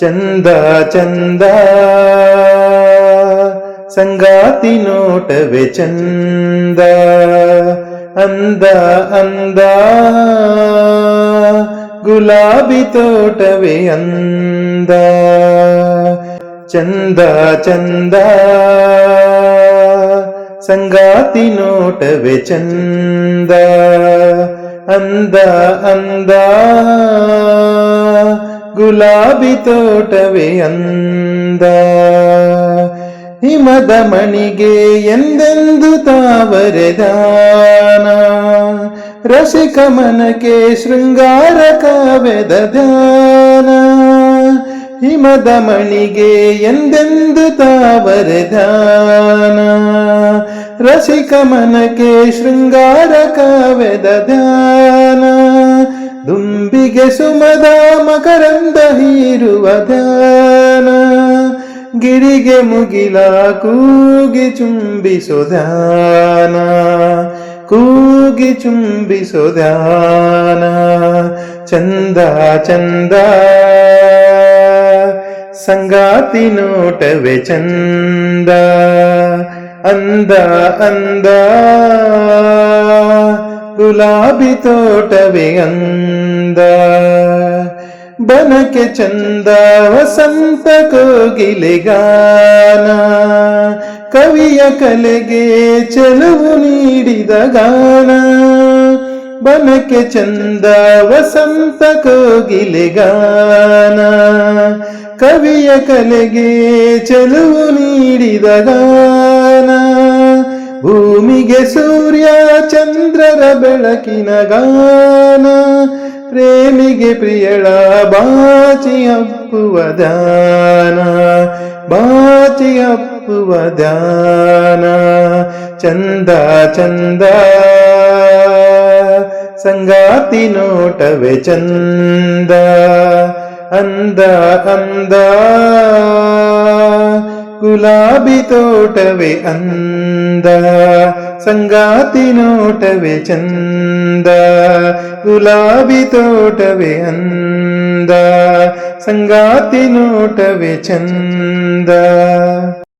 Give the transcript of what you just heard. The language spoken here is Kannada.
ಚಂದ ಚಂದ ಸಂಗಾತಿ ನೋಟವೇ ಚಂದ ಅಂದ ಅಂದ ಗುಲಾಬಿ ತೋಟವೇ ಅಂದ ಚಂದ ಚಂದ ಸಂಗಾತಿ ನೋಟವೇ ಚಂದ ಅಂದ ಅಂದ ಗುಲಾಬಿ ತೋಟವೇ ಅಂದ. ಹಿಮದ ಮಣಿಗೆ ಎಂದೆಂದು ತಾವರೆದಾನ ರಸಿಕ ಮನಕ್ಕೆ ಶೃಂಗಾರ ಕಾವ್ಯದ ಧ್ಯಾನ. ಹಿಮದ ಮಣಿಗೆ ಎಂದೆಂದು ತಾವರೆದಾನ ರಸಿಕ ಮನಕ್ಕೆ ಶೃಂಗಾರ ಕಾವ್ಯದ ಧ್ಯಾನ. ದುಂಬಿಗೆ ಸುಮದ ಮಕರಂದ ಹೀರುವ ಧ್ಯಾನ, ಗಿರಿಗೆ ಮುಗಿಲ ಕೂಗಿ ಚುಂಬಿಸೋ ಧ್ಯಾನ, ಕೂಗಿ ಚುಂಬಿಸೋ ಧ್ಯಾನ. ಚಂದ ಚಂದ, ಸಂಗಾತಿ ನೋಟವೆ ಚಂದ, ಅಂದ ಅಂದ. ಗುಲಾಬಿ ತೋಟವೇ ಅಂದ. ಬನಕೆ ಚಂದ ವಸಂತ ಕೋಗಿಲೆಗಾನ ಕವಿಯ ಕಲೆಗೆ ಚೆಲುವು ನೀಡಿದ ಗಾನ. ಬನಕೆ ಚಂದ ವಸಂತ ಕೋಗಿಲೆಗಾನ ಕವಿಯ ಕಲೆಗೆ ಚೆಲುವು ನೀಡಿದ ಗಾನ. ಭೂಮಿಗೆ ಸೂರ್ಯ, ಚಂದ್ರರ ಬೆಳಕಿನ ಗಾನ, ಪ್ರೇಮಿಗೆ ಪ್ರಿಯಳ ಬಾಚಿ ದಾನ ಬಾಚಿ ಅಪ್ಪುವ ದಾನ ಚಂದ ಚಂದ, ಸಂಗಾತಿ ನೋಟವೆ ಚಂದ, ಅಂದ ಅಂದ. ಗುಲಾಬಿ ತೋಟವೇ ಅಂದ ಸಂಗಾತಿ ನೋಟವೇ ಚಂದ ಗುಲಾಬಿ ತೋಟವೇ ಅಂದ ಸಂಗಾತಿ ನೋಟವೇ ಚಂದ